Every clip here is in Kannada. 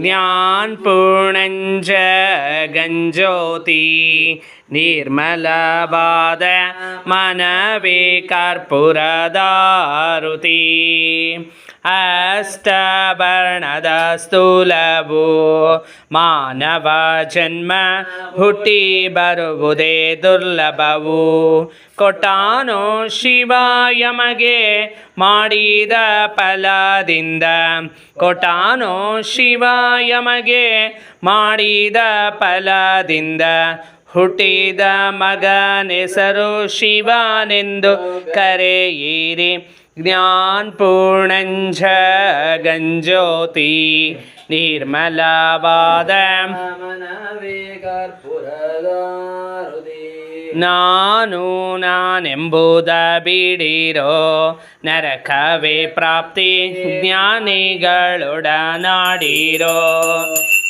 ज्ञानपूर्णञ्च गञ्ज्योति निर्मलबाद मनवे कर्पुरदारुति ಅಷ್ಟವರ್ಣದ ಸ್ಥೂಲವು ಮಾನವ ಜನ್ಮ ಹುಟ್ಟಿ ಬರುವುದೇ ದುರ್ಲಭವು. ಕೊಟ್ಟಾನು ಶಿವ ಯಮಗೆ ಮಾಡಿದ ಫಲದಿಂದ. ಕೊಟ್ಟಾನು ಶಿವ ಯಮಗೆ ಮಾಡಿದ ಫಲದಿಂದ. ಹುಟ್ಟಿದ ಮಗನೆಸರು ಶಿವನೆಂದು ಕರೆಯಿರಿ. ನಿರ್ಮಲವಾದ ಮನವೇ ಕರ್ಪುರದಾರುದಿ ನಾನು ನಾನೆಂಬುದ ಬಿಡಿರೋ ನರಕವೇ ಪ್ರಾಪ್ತಿ ಜ್ಞಾನಿಗಳೊಡನಾಡಿರೋ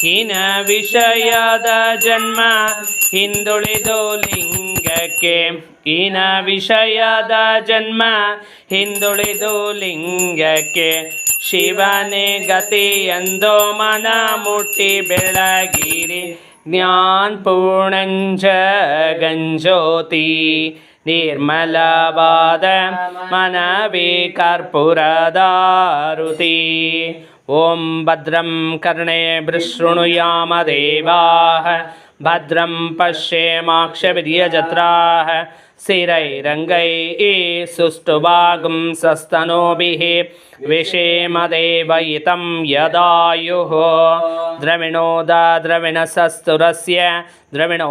ಹೀನ ವಿಷಯದ ಜನ್ಮ ಹಿಂದುಳಿದು ಲಿಂಗಕ್ಕೆ. ಹಿನ ವಿಷಯದ ಜನ್ಮ ಹಿಂದುಳಿದು ಲಿಂಗಕ್ಕೆ. ಶಿವನೇ ಗತಿ ಎಂದೋ ಮನ ಮುಟ್ಟಿ ಬೆಳಗಿರಿ. ಜ್ಞಾನಪೂರ್ಣಂಚ ಗಂಜೋತಿ ನಿರ್ಮಲವಾದ ಮನವಿ ಕರ್ಪುರದಾರುತಿ. ॐ भद्रं कर्णे भृशृणुयामदेवाः भद्रं पश्येमाक्षवीर्यजत्राः शिरैरङ्गैः सुष्ठुभागुंसस्तनोभिः विषेमदेवयितं यदायुः। द्रविणोदा द्रविणसस्तुरस्य द्रविणो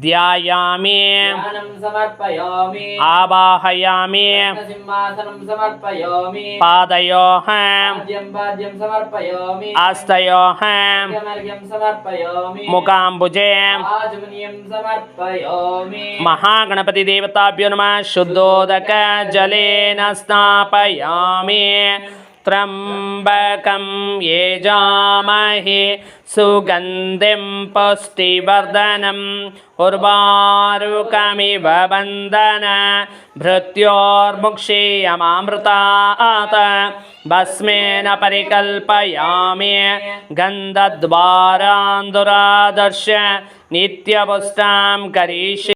ध्यायामि। समर्पयामि। आवाहयामि। सिंहासनं समर्पयामि। पादयोः। समर्पयामि। हस्तयोः नमः। शुद्धोदक जलेन स्नापयामि त्र्यम्बकं येजामहे सुगन्धिं पुष्टिवर्धनम् उर्वारुकमिव बन्धन भृत्योर्मुक्षीयमामृतात् भस्मेन परिकल्पयामि गन्धद्वारान्दुरादर्श नित्यपुष्टां करिष्ये